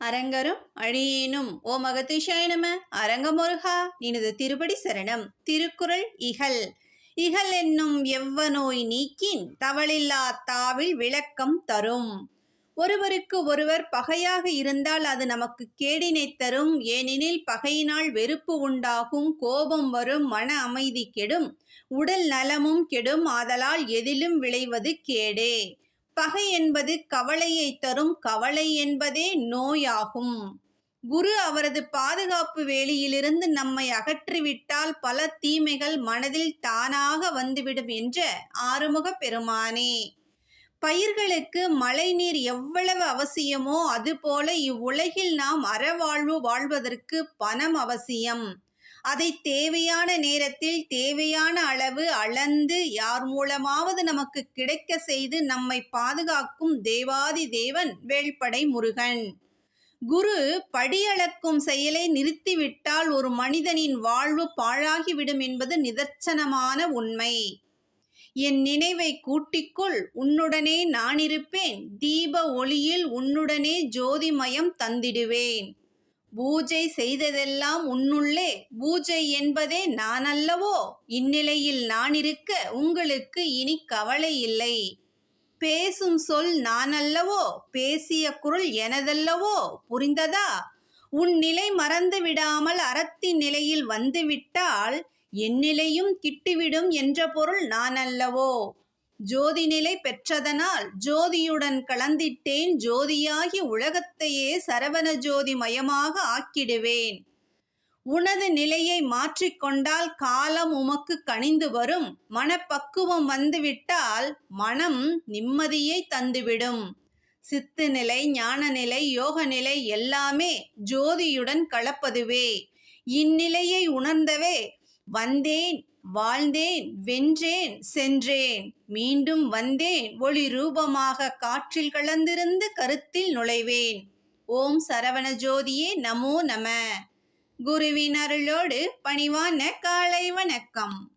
அரங்கரும் அழியேனும் ஓ மகதிஷாய நம அரங்கமுருகா நினது திருப்படி சரணம் திருக்குறள் இகல். இகல் என்னும் எவ்வநோய் நீக்கின் தவளில்லா தாவில் விளக்கம் தரும். ஒருவருக்கு ஒருவர் பகையாக இருந்தால் அது நமக்கு கேடினை தரும். ஏனெனில் பகையினால் வெறுப்பு உண்டாகும் கோபம் வரும் மன அமைதி கெடும் உடல் நலமும் கெடும் ஆதலால் எதிலும் விளைவது கேடே. பகை என்பது கவலையை தரும் கவலை என்பதே நோயாகும். குரு அவரது பாதுகாப்பு வேலியிலிருந்து நம்மை அகற்றிவிட்டால் பல தீமைகள் மனதில் தானாக வந்துவிடும் என்ற ஆறுமுக பெருமானே. பயிர்களுக்கு மழைநீர் எவ்வளவு அவசியமோ அதுபோல இவ்வுலகில் நாம் அறவாழ்வு வாழ்வதற்கு பணம் அவசியம். அதை தேவையான நேரத்தில் தேவையான அளவு அளந்து யார் மூலமாவது நமக்கு கிடைக்க செய்து நம்மை பாதுகாக்கும் தேவாதி தேவன் வேள்படை முருகன். குரு படியளக்கும் செயலை நிறுத்திவிட்டால் ஒரு மனிதனின் வாழ்வு பாழாகிவிடும் என்பது நிதர்சனமான உண்மை. என் நினைவை கூட்டிக்குள் உன்னுடனே நான் இருப்பேன். தீப ஒளியில் உன்னுடனே ஜோதிமயம் தந்திடுவேன். பூஜை செய்ததெல்லாம் உன்னுள்ளே. பூஜை என்பதே நான் அல்லவோ இந்நிலையில் நான் இருக்க உங்களுக்கு இனி கவலை இல்லை. பேசும் சொல் நான் அல்லவோ பேசிய குரல் எனதல்லவோ? புரிந்ததா? உன் நிலை மறந்து விடாமல் அறத்தின் நிலையில் வந்துவிட்டால் என் நிலையும் கிட்டுவிடும் என்ற பொருள் நான் அல்லவோ ஜோதி நிலை பெற்றதனால் ஜோதியுடன் கலந்திட்டேன் ஜோதியாகி உலகத்தையே சரவண ஜோதி மயமாக ஆக்கிடுவேன். உனது நிலையை மாற்றிக்கொண்டால் காலம் உமக்கு கனிந்து வரும். மனப்பக்குவம் வந்துவிட்டால் மனம் நிம்மதியை தந்துவிடும். சித்து நிலை ஞான நிலை யோக நிலை எல்லாமே ஜோதியுடன் கலப்பதுவே. இந்நிலையை உணர்ந்தவே வந்தேன். வாழ்ந்தேன் வென்றேன் சென்றேன். மீண்டும் வந்தேன் ஒளி ரூபமாக காற்றில் கலந்திருந்து கருத்தில் நுழைவேன். ஓம் சரவண ஜோதியே நமோ நம. குருவின் அருளோடு பணிவான காலை வணக்கம்.